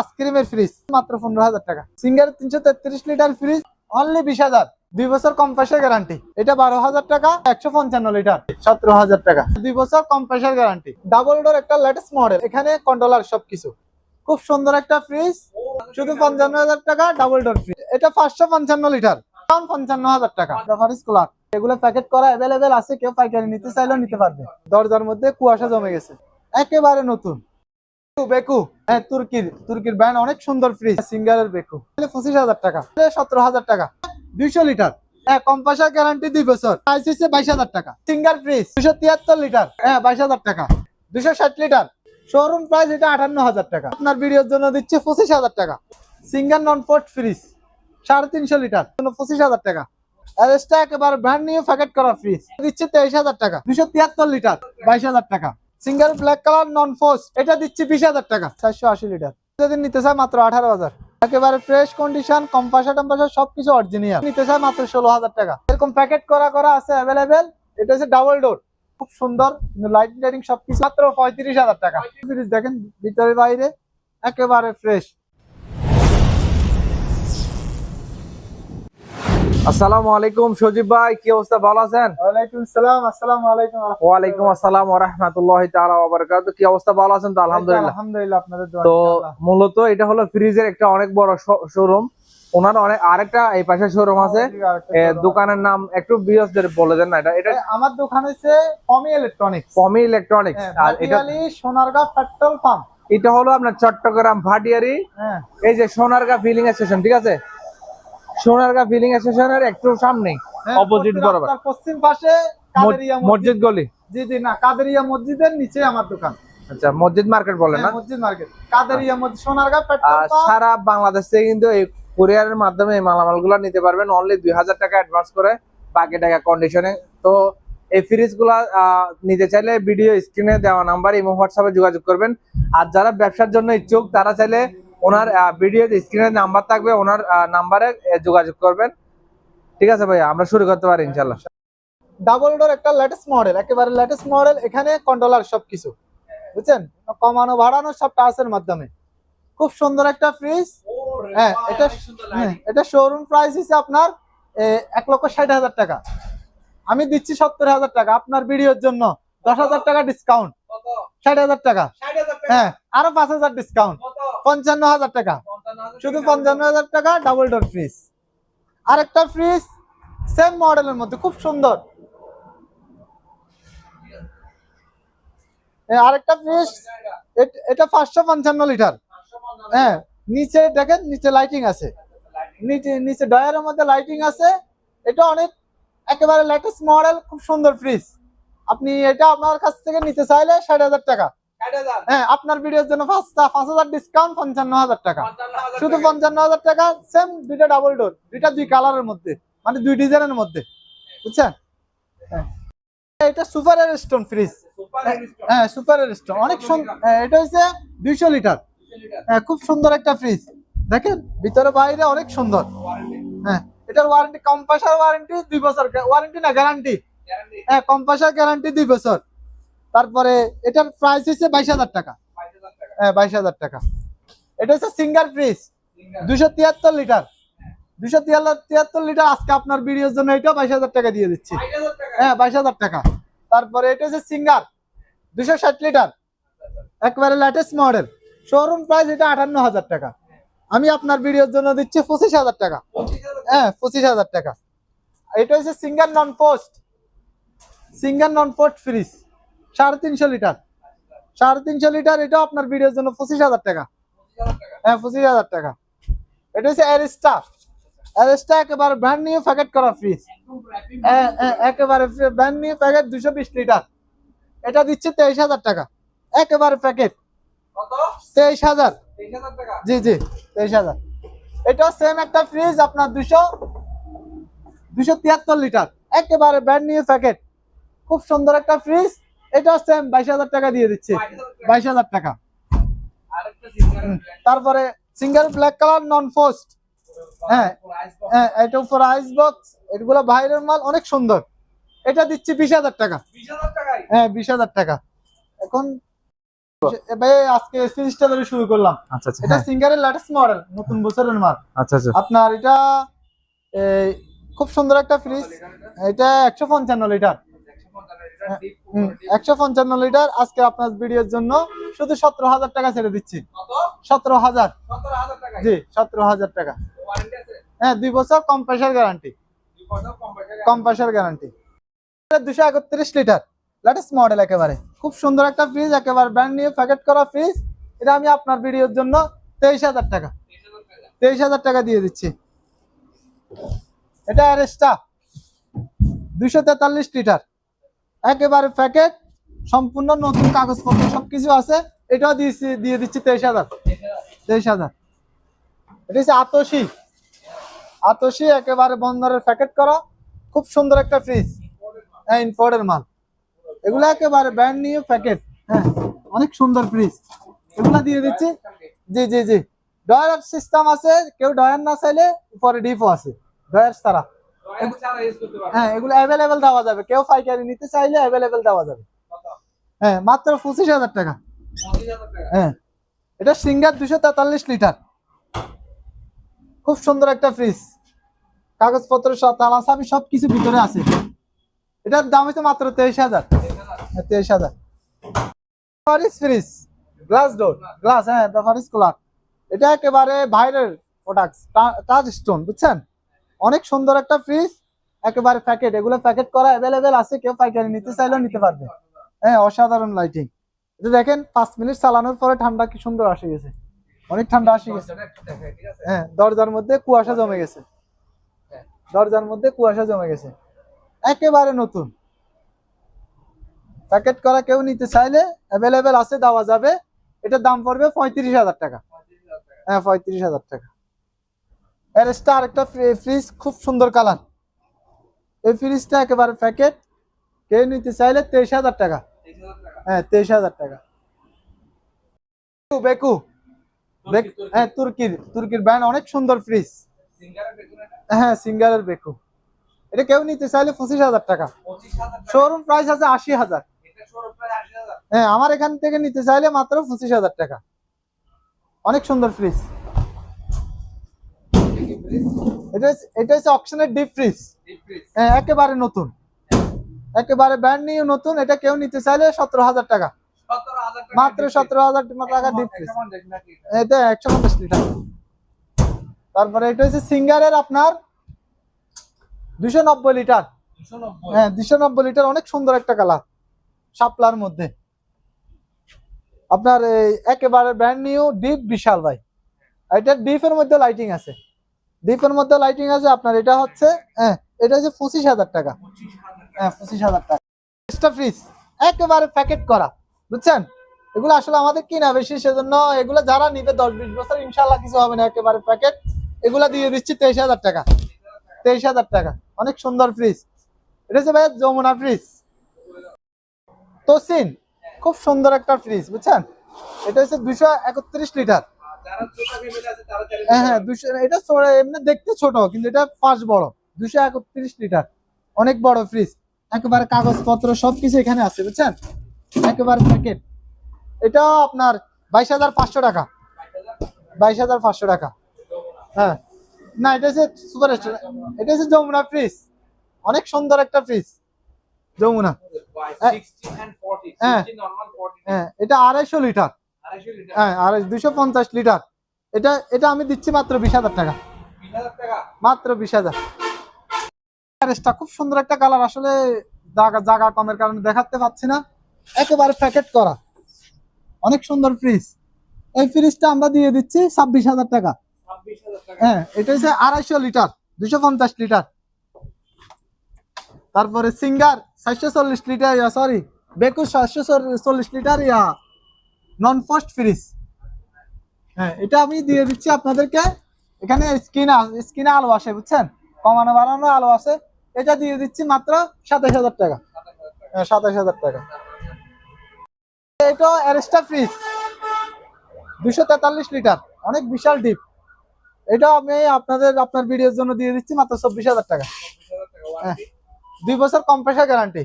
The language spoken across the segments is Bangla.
আইসক্রিমের ফ্রিজ মাত্র পনেরো হাজার টাকা। সিঙ্গার তিনশো তেত্রিশ লিটার ফ্রিজ অনলি বিশ হাজার। দুই বছর কম্প্রেসার গ্যারান্টি এটা বারো হাজার টাকা, একশো পঞ্চান্ন লিটার। সতেরো হাজার টাকা। দুই বছর কম্প্রেসার গ্যারান্টি ডাবল ডোর একটা লেটেস্ট মডেল এখানে কন্ট্রোলার সবকিছু। খুব সুন্দর একটা ফ্রিজ শুধু পঞ্চান্ন হাজার টাকা ডাবল ডোর ফ্রিজ এটা পাঁচশো পঞ্চান্ন লিটার। দাম পঞ্চান্ন হাজার টাকা। রেফারেন্স কুলার এগুলো প্যাকেট করা অ্যাভেলেবেল আছে, কেউ পাইকারি নিতে চাইলেও নিতে পারবে। দরজার মধ্যে কুয়াশা জমে গেছে। একেবারে নতুন। বেকু, হ্যাঁ তুর্কির তুর্কির অনেক সুন্দর ফ্রিজ সিঙ্গারের বেকু। পঁচিশ হাজার টাকা। সতেরো হাজার টাকা। দুইশো লিটার। হ্যাঁ তিয়াত্তর লিটার। হ্যাঁ টাকা। দুশো ষাট লিটার। শোরুম এটা আটান্ন হাজার টাকা। আপনার ভিডিওর জন্য দিচ্ছে পঁচিশ হাজার টাকা। সিঙ্গার নন পোর্ট ফ্রিজ সাড়ে তিনশো লিটার। পঁচিশ হাজার টাকা। একেবারে ব্র্যান্ড নিউ প্যাকেট করা ফ্রিজ দিচ্ছে তেইশ হাজার টাকা। দুশো তিয়াত্তর লিটার। বাইশ হাজার টাকা। Single black colour non frost এটা দিচ্ছি বিশ হাজার টাকা। চারশো আশি লিটার। যদি নিতে চায় মাত্র আঠারো হাজার। একেবারে ফ্রেশ কন্ডিশন কম্পাসা টম্পাসা, সবকিছু অরিজিনাল নিতে চায় মাত্র ষোলো হাজার টাকা। এরকম প্যাকেট করা করা আছে অ্যাভেলেবেল এটা হচ্ছে ডাবল ডোর খুব সুন্দর লাইটিং টাইটিং সবকিছু মাত্র পঁয়ত্রিশ হাজার টাকা। ফ্রিজ দেখেন ভিতরে বাইরে, একেবারে ফ্রেশ আসসালামু আলাইকুম সজীব ভাই কি অবস্থা? ভালো আছেন? ওয়ালাইকুম সালাম আসসালামু আলাইকুম ওয়ালাইকুম আসসালাম ওয়া রাহমাতুল্লাহি তাআলা ওয়া বারাকাতুহু। কি অবস্থা? ভালো আছেন তো? আলহামদুলিল্লাহ। আলহামদুলিল্লাহ আপনাদের দোয়া তো মূলত এটা হলো ফ্রিজের একটা অনেক বড় শোরুম ওনার অনেক আরেকটা এই পাশে শোরুম আছে। দোকানের নাম একটু বিয়সদের বলে দেন না এটা। এটা আমার দোকান হচ্ছে পমি ইলেকট্রনিক্স। পমি ইলেকট্রনিক্স। আর এটা সোনারগাঁ পেট্রোল পাম্প। এটা হলো আপনার চট্টগ্রাম ভাটিয়ারি। হ্যাঁ। এই যে সোনারগাঁ ফিলিং স্টেশন ঠিক আছে? সোনারগাঁ ফিলিং স্টেশনের একটু সামনেই হ্যাঁ, অপোজিট বরাবর। পশ্চিম পাশে মসজিদ। গলি? জি জি না কাদেরিয়া মসজিদের নিচে আমার দোকান। আচ্ছা মসজিদ মার্কেট বলে না? হ্যাঁ, মসজিদ মার্কেট। কাদেরিয়া মসজিদ সোনারগাঁ সারা বাংলাদেশ থেকে কিন্তু এই কুরিয়ারের মাধ্যমে এই মালামালগুলো নিতে পারবেন। অনলি দুই হাজার টাকা অ্যাডভান্স করে বাকি টাকা কন্ডিশনে তো এই ফ্রিজগুলা নিতে চাইলে ভিডিও স্ক্রিনে দেওয়া নাম্বার ইমো হোয়াটসঅ্যাপে যোগাযোগ করবেন। আর যারা ব্যবসার জন্য ইচ্ছুক তারা চাইলে ওনার ভিডিও স্ক্রিনে নাম্বার থাকবে ওনার নাম্বারে যোগাযোগ করবেন। ঠিক আছে ভাইয়া আমরা শুরু করতে পারি ইনশাল্লাহ ডাবল ডোর একটা লেটেস্ট মডেল একেবারে লেটেস্ট মডেল এখানে কন্ট্রোলার সবকিছু। বুঝছেন? কমানো বাড়ানো সব টাচের মাধ্যমে। খুব সুন্দর একটা ফ্রিজ হ্যাঁ এটা হ্যাঁ, এটা শোরুম প্রাইস হিসেবে আপনার এক লক্ষ ষাট হাজার টাকা। আমি দিচ্ছি সত্তর হাজার টাকা আপনার ভিডিওর জন্য দশ হাজার টাকা ডিসকাউন্ট ষাট হাজার টাকা। হ্যাঁ আরও পাঁচ হাজার ডিসকাউন্ট পঞ্চান্ন হাজার টাকা। শুধু পঞ্চান্ন হাজার টাকা ডাবল ডোর ফ্রিজ আরেকটা ফ্রিজ সেম মডেলের মধ্যে, খুব সুন্দর। আরেকটা ফ্রিজ এটা পাঁচশো পঞ্চান্ন লিটার। হ্যাঁ নিচে দেখেন, নিচে লাইটিং আছে। নিচে নিচে ডয়ারের মধ্যে লাইটিং আছে। এটা অনেক, একেবারে লেটেস্ট মডেল খুব সুন্দর ফ্রিজ আপনি এটা আপনার কাছ থেকে নিতে চাইলে ষাট হাজার টাকা। হ্যাঁ আপনার ভিডিওর জন্য পাঁচ পাঁচ হাজার ডিসকাউন্ট পঞ্চান্ন হাজার টাকা। শুধু পঞ্চান্ন হাজার টাকা সেম দুইটা ডাবল ডোর দুইটা দুই কালারের মধ্যে মানে দুই ডিজাইনের মধ্যে। বুঝছেন? হ্যাঁ। এটা সুপার স্টোন ফ্রিজ হ্যাঁ সুপার স্টোন অনেক সুন্দর এটা হচ্ছে দুইশো লিটার। হ্যাঁ খুব সুন্দর একটা ফ্রিজ দেখেন ভিতরে বাইরে অনেক সুন্দর। হ্যাঁ এটার ওয়ারেন্টি কম্পাসার ওয়ারেন্টি দুই বছর ওয়ারেন্টি না গ্যারান্টি হ্যাঁ কম্পাসার গ্যারান্টি দুই বছর। তারপরে এটার প্রাইস হচ্ছে বাইশ হাজার টাকা। হ্যাঁ বাইশ হাজার টাকা। এটা হচ্ছে সিঙ্গার ফ্রিজ দুশো তিয়াত্তর লিটার। দুশো তিয়াত্তর লিটার আজকে আপনার ভিডিওর জন্য এটা বাইশ হাজার টাকা দিয়ে দিচ্ছি। হ্যাঁ বাইশ হাজার টাকা। তারপরে এটা হচ্ছে সিঙ্গার। দুশো ষাট লিটার। একবারে লেটেস্ট মডেল শোরুম প্রাইস এটা আটান্ন হাজার টাকা। আমি আপনার ভিডিওর জন্য দিচ্ছি পঁচিশ হাজার টাকা। হ্যাঁ পঁচিশ হাজার টাকা। এটা হচ্ছে Singer non frost Singer non frost fridge সাড়ে তিনশো লিটার। সাড়ে তিনশো লিটার এটা আপনার ভিডিওর জন্য পঁচিশ হাজার টাকা। হ্যাঁ পঁচিশ হাজার টাকা। এটা হচ্ছে অ্যারিস্টা অ্যারিস্টা একেবারে ব্র্যান্ড নিউ প্যাকেট করা ফ্রিজ একেবারে ব্র্যান্ড নিউ প্যাকেট দুশো বিশ লিটার। এটা দিচ্ছে তেইশ হাজার টাকা। একেবারে প্যাকেট তেইশ হাজার। জি জি তেইশ হাজার। এটা সেম একটা ফ্রিজ আপনার দুশো দুশো তিয়াত্তর লিটার। একেবারে ব্র্যান্ড নিউ প্যাকেট খুব সুন্দর একটা ফ্রিজ এটা সেম বাইশ হাজার টাকা দিয়ে দিচ্ছে। বাইশ হাজার টাকা। তারপরে single black colour non frost হ্যাঁ হ্যাঁ এটা উপর আইস বক্স এগুলো বাইরের মাল অনেক সুন্দর। এটা দিচ্ছি বিশ হাজার টাকা। হ্যাঁ বিশ হাজার টাকা। এখন ভাই আজকে সিরিজটা ধরে শুরু করলাম। আচ্ছা আচ্ছা এটা সিঙ্গারের লেটেস্ট মডেল নতুন বছরের মাল। আচ্ছা আচ্ছা। আপনার এটা খুব সুন্দর একটা ফ্রিজ এটা একশো পঞ্চান্ন লিটার একশো পঞ্চান্ন লিটার আজকে আপনার ভিডিওর জন্য শুধু সতেরো হাজার টাকা ছেড়ে দিচ্ছি। সতেরো হাজার। জি সতেরো হাজার টাকা। হ্যাঁ দুই বছর compressor guarantee compressor guarantee দুশো একত্রিশ লিটার। লেটেস্ট মডেল একেবারে। খুব সুন্দর একটা ফ্রিজ একেবারে ব্র্যান্ড নিউ প্যাকেট করা ফ্রিজ এটা আমি আপনার ভিডিওর জন্য তেইশ হাজার টাকা। তেইশ হাজার টাকা। দিয়ে দিচ্ছি। এটা অ্যারেস্টা দুশো তেতাল্লিশ লিটার। একেবারে প্যাকেট সম্পূর্ণ নতুন কাগজপত্র, সবকিছু আছে। এটাও দিয়েছি, দিয়ে দিচ্ছি তেইশ হাজার। তেইশ হাজার। এটা আতসি আতসি একেবারে বন্দরের প্যাকেট করা। খুব সুন্দর একটা ফ্রিজ হ্যাঁ ইনপোর্টের মাল। এগুলো একেবারে ব্র্যান্ড নিউ প্যাকেট হ্যাঁ অনেক সুন্দর ফ্রিজ এগুলো দিয়ে দিচ্ছি। জি জি জি। ডয়ার সিস্টেম আছে। কেউ ডয়ার না চাইলে উপরে ডিপও আছে। ডয়ার ছাড়া। হ্যাঁ এগুলো অ্যাভেলেবেল দেওয়া যাবে। কেউ পাইকারি নিতে চাইলে অ্যাভেলেবেল দেওয়া যাবে। হ্যাঁ মাত্র পঁচিশ হাজার টাকা। হ্যাঁ এটা সিঙ্গার দুশো তেতাল্লিশ লিটার। খুব সুন্দর একটা ফ্রিজ কাগজপত্র তালা চাবি সব কিছু ভিতরে আছে। এটার দাম হচ্ছে মাত্র তেইশ হাজার। হ্যাঁ, তেইশ হাজার। Fridge fridge glass door glass হ্যাঁ ফ্রিজ কুলার এটা একেবারে বাইরের প্রোডাক্ট টাচ স্টোন বুঝছেন? অনেক সুন্দর একটা ফ্রিজ একেবারে প্যাকেট এগুলো প্যাকেট করা অ্যাভেলেবেল আছে কেউ পাইকারি নিতে চাইলেও নিতে পারবে। হ্যাঁ অসাধারণ লাইটিং এটা দেখেন পাঁচ মিনিট চালানোর পরে ঠান্ডা কি সুন্দর আসে গেছে। অনেক ঠান্ডা আসে গেছে। হ্যাঁ দরজার মধ্যে কুয়াশা জমে গেছে। দরজার মধ্যে কুয়াশা জমে গেছে। একেবারে নতুন। প্যাকেট করা কেউ নিতে চাইলে অ্যাভেলেবেল আছে দেওয়া যাবে। এটার দাম পড়বে পঁয়ত্রিশ হাজার টাকা। হ্যাঁ পঁয়ত্রিশ হাজার টাকা। এর আরেকটা ফ্রিজ খুব সুন্দর কালার এই ফ্রিজটা একেবারে প্যাকেট কেউ নিতে চাইলে তেইশ হাজার টাকা। হ্যাঁ তেইশ হাজার টাকা। বেকু বেকু। হ্যাঁ তুর্কির তুর্কির ব্র্যান্ড অনেক সুন্দর ফ্রিজ হ্যাঁ সিঙ্গারের বেকু। এটা কেউ নিতে চাইলে পঁচিশ হাজার টাকা। শোরুম প্রাইস আছে আশি হাজার। হ্যাঁ আমার এখান থেকে নিতে চাইলে মাত্র পঁচিশ হাজার টাকা। অনেক সুন্দর ফ্রিজ এটা এটা হচ্ছে অকশনের ডিপ ফ্রিজ হ্যাঁ একেবারে নতুন। একেবারে ব্র্যান্ড নিউ নতুন। এটা কেউ নিতে চাইলে সতেরো হাজার টাকা। মাত্র সতেরো হাজার টাকা ডিপ ফ্রিজ এটা? একশো পঞ্চাশ লিটার। তারপরে এটা হচ্ছে সিঙ্গারের আপনার দুশো নব্বই লিটার। হ্যাঁ দুশো নব্বই লিটার অনেক সুন্দর একটা কালার। শাপলার মধ্যে। আপনার এই একেবারে ব্র্যান্ড নিউ ডিপ বিশাল ভাই। এটা ডিপের মধ্যে লাইটিং আছে। ডিপের মধ্যে লাইটিং আছে, আপনার এটা হচ্ছে হ্যাঁ এটা হচ্ছে পঁচিশ হাজার টাকা। হ্যাঁ পঁচিশ হাজার টাকা। এক্সট্রা ফ্রিজ একেবারে প্যাকেট করা, বুঝছেন? এগুলো আসলে আমাদের কিনা বেশি, সেজন্য এগুলো যারা নিবে দশ বিশ বছর ইনশাল্লাহ কিছু হবে না, একেবারে প্যাকেট এগুলো দিয়ে দিচ্ছি তেইশ হাজার টাকা। তেইশ হাজার টাকা, অনেক সুন্দর ফ্রিজ এটা হচ্ছে ভাই যমুনা ফ্রিজ তোসিন খুব সুন্দর একটা ফ্রিজ বুঝছেন? এটা হচ্ছে দুশো একত্রিশ লিটার। হ্যাঁ হ্যাঁ দুশো এটা এমনি দেখতে ছোট কিন্তু এটা পাঁচ বড়। দুশো একত্রিশ লিটার। অনেক বড় ফ্রিজ একেবারে কাগজপত্র সবকিছু এখানে আছে বুঝছেন? একেবারে প্যাকেট এটাও আপনার বাইশ হাজার পাঁচশো টাকা। বাইশ হাজার পাঁচশো টাকা। হ্যাঁ। না এটা হচ্ছে সুপার এটা হচ্ছে যমুনা ফ্রিজ অনেক সুন্দর একটা ফ্রিজ যমুনা। হ্যাঁ। হ্যাঁ এটা আড়াইশো লিটার। হ্যাঁ আড়াই দুশো পঞ্চাশ লিটার। এটা এটা আমি দিচ্ছি মাত্র বিশ হাজার টাকা। মাত্র বিশ হাজার। প্যারেসটা খুব সুন্দর একটা কালার আসলে জায়গা জায়গা কমের কারণে দেখাতে পাচ্ছি না। একেবারে প্যাকেট করা। অনেক সুন্দর ফ্রিজ। এই ফ্রিজটা আমরা দিয়ে দিচ্ছি ছাব্বিশ হাজার টাকা। হ্যাঁ এটা হচ্ছে আড়াইশো লিটার দুশো পঞ্চাশ লিটার। তারপরে সিঙ্গার সাতশো চল্লিশ লিটার ইয়া সরি বেকুর সাতশো চল্লিশ litre yeah. Non frost fridge হ্যাঁ এটা আমি দিয়ে দিচ্ছি আপনাদেরকে। এখানে স্ক্রিনে স্ক্রিনে আলো আসে, বুঝছেন? কমানো বাড়ানো আলো আছে এটা দিয়ে দিচ্ছি মাত্র সাতাশ হাজার টাকা। হ্যাঁ সাতাশ হাজার টাকা। এটা অ্যারেস্টা ফ্রিজ দুশো তেতাল্লিশ লিটার। অনেক বিশাল ডিপ এটা আমি আপনাদের, আপনার ভিডিওর জন্য দিয়ে দিচ্ছি মাত্র চব্বিশ হাজার টাকা। হ্যাঁ দুই বছর কম্প্রেসার গ্যারান্টি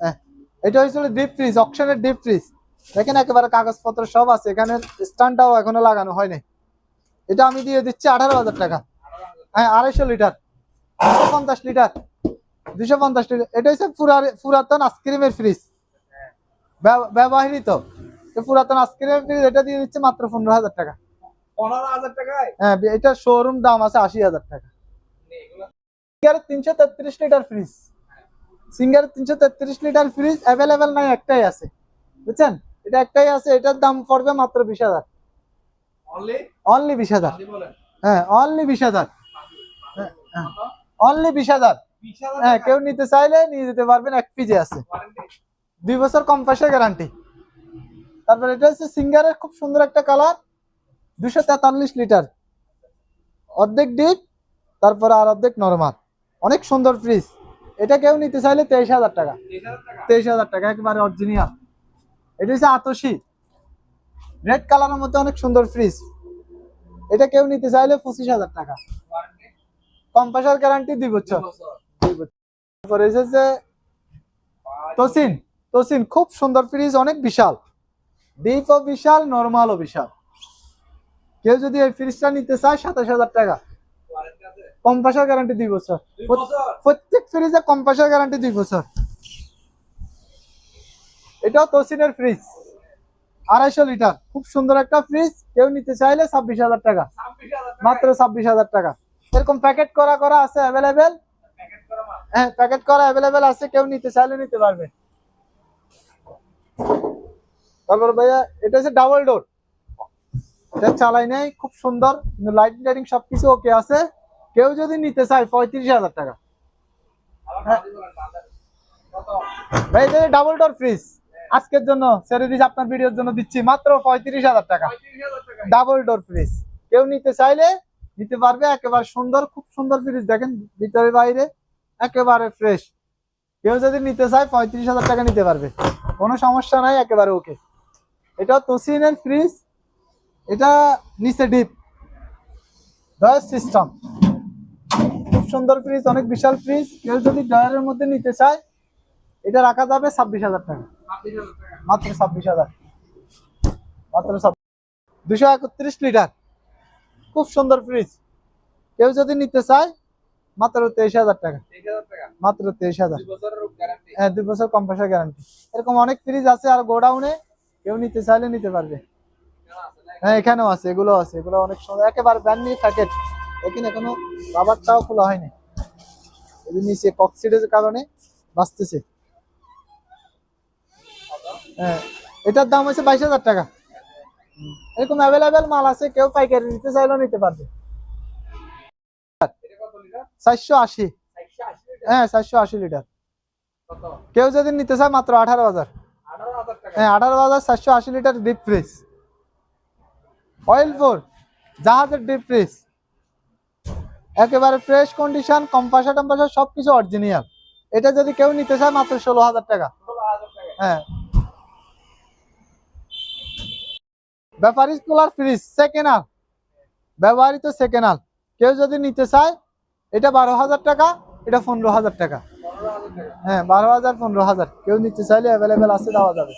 হ্যাঁ এটা হয়েছিল ডিপ ফ্রিজ অকশনের ডিপ ফ্রিজ দেখেন একেবারে কাগজপত্র সব আছে এখানে স্ট্যান্ডটাও এখনও লাগানো হয়নি। এটা আমি দিয়ে দিচ্ছি আঠারো হাজার টাকা। হ্যাঁ আড়াইশো লিটার দুশো পঞ্চাশ লিটার দুশো পঞ্চাশ লিটার। এটা হচ্ছে পুরাতন আইসক্রিমের ফ্রিজ ব্যবহৃত। পুরাতন আইসক্রিমের ফ্রিজ এটা দিয়ে দিচ্ছে মাত্র পনেরো হাজার টাকা। পনেরো হাজার টাকায়? হ্যাঁ এটা শোরুম দাম আছে আশি হাজার টাকা। সিঙ্গারের তিনশো তেত্রিশ লিটার ফ্রিজ সিঙ্গারের তিনশো তেত্রিশ লিটার ফ্রিজ অ্যাভেলেবেল নাই একটাই আছে। বুঝছেন? এটা একটাই আছে এটার দাম পড়বে মাত্র বিশ হাজার। অনলি অনলি বিশ হাজার। হ্যাঁ অনলি বিশ হাজার। অনলি বিশ হাজার। হ্যাঁ কেউ নিতে চাইলে নিয়ে যেতে পারবেন এক পিজে আছে। দুই বছর কম্পাসের গ্যারান্টি তারপর এটা হচ্ছে সিঙ্গারের খুব সুন্দর একটা কালার দুশো তেতাল্লিশ লিটার। অর্ধেক ডিপ তারপর আর অর্ধেক নর্মাল অনেক সুন্দর ফ্রিজ এটা কেউ নিতে চাইলে তেইশ হাজার টাকা। তেইশ হাজার টাকা। একেবারে অরিজিনাল এটা হচ্ছে আতসি রেড কালারের মধ্যে অনেক সুন্দর ফ্রিজ এটা কেউ নিতে চাইলে পঁচিশ হাজার টাকা। কম্পাসার গ্যারান্টি দুই বছর। দুই বছর। তারপরে এসেছে তোসিন তোসিন খুব সুন্দর ফ্রিজ অনেক বিশাল। ডিপও বিশাল নর্মালও বিশাল। কেউ যদি এই ফ্রিজটা নিতে চায় সাতাশ হাজার টাকা। কম্পাসার গ্যারান্টি দুই বছর। প্রত্যেক ফ্রিজে কম্পাসার গ্যারান্টি দুই বছর। এটাও তোসিনের ফ্রিজ আড়াইশো লিটার। খুব সুন্দর একটা ফ্রিজ কেউ নিতে চাইলে ছাব্বিশ হাজার টাকা। মাত্র ছাব্বিশ হাজার টাকা। এরকম প্যাকেট করা করা আছে অ্যাভেলেবেল হ্যাঁ প্যাকেট করা অ্যাভেলেবেল আছে। কেউ নিতে চাইলে নিতে পারবে। তারপর ভাইয়া, এটা হচ্ছে ডাবল ডোর এটা চালাই নাই, খুব সুন্দর। কিন্তু লাইটিং টাইটিং সবকিছু ওকে আছে। কেউ যদি নিতে চায়, পঁয়ত্রিশ হাজার টাকা। ভাই, এটা ডাবল ডোর ফ্রিজ আজকের জন্য দিচ্ছি আপনার ভিডিওর জন্য দিচ্ছি মাত্র পঁয়ত্রিশ হাজার টাকা। ডাবল ডোর ফ্রিজ কেউ নিতে চাইলে নিতে পারবে, একেবারে সুন্দর, খুব সুন্দর ফ্রিজ দেখেন ভিতরে বাইরে একেবারে ফ্রেশ কেউ যদি নিতে চায়, পঁয়ত্রিশ হাজার টাকা নিতে পারবে। কোনো সমস্যা নাই, একেবারে ওকে এটা তোসিনের ফ্রিজ এটা নিচে ডিপ ডয়ার সিস্টেম খুব সুন্দর ফ্রিজ অনেক বিশাল ফ্রিজ কেউ যদি ডয়ারের মধ্যে নিতে চায়, এটা রাখা যাবে ছাব্বিশ হাজার টাকা। মাত্র ছাব্বিশ হাজার। মাত্র দুশো একত্রিশ লিটার। খুব সুন্দর ফ্রিজ কেউ যদি নিতে চায়, মাত্র তেইশ হাজার টাকা। মাত্র তেইশ হাজার। হ্যাঁ দুই বছর কম্প্রেসার গ্যারান্টি এরকম অনেক ফ্রিজ আছে আর গোডাউনে কেউ নিতে চাইলে নিতে পারবে। হ্যাঁ এখানেও আছে এগুলো আছে। এগুলো অনেক সুন্দর। একেবারে ব্র্যান্ড নিউ প্যাকেট এখানে এখনও রাবারটাও খোলা হয়নি। এই নিচে কক্সিডের কারণে বাঁচতেছে। হ্যাঁ। এটার দাম হচ্ছে বাইশ হাজার টাকা। এরকম অ্যাভেলেবেল মাল আছে, কেউ পাইকারি নিতে চাইলেও নিতে পারবে। চারশো আশি। হ্যাঁ চারশো আশি লিটার। কেউ যদি নিতে চায় মাত্র আঠারো হাজার। হ্যাঁ আঠারো হাজার চারশো আশি লিটার ডিপ ফ্রিজ অয়েল ফোর জাহাজের ডিপ ফ্রিজ একেবারে ফ্রেশ কন্ডিশন কম্পাসা টম্পাসা সবকিছু অরিজিনাল এটা যদি কেউ নিতে চায় মাত্র ষোলো হাজার টাকা। হ্যাঁ ব্যাপারিস কুলার ফ্রিজ সেকেন্ড হাল ব্যবহৃত সেকেন্ড হাল কেউ যদি নিতে চায়, এটা বারো হাজার টাকা, এটা পনেরো হাজার টাকা। হ্যাঁ বারো হাজার, পনেরো হাজার। কেউ নিতে চাইলে অ্যাভেলেবেল আছে, দেওয়া যাবে।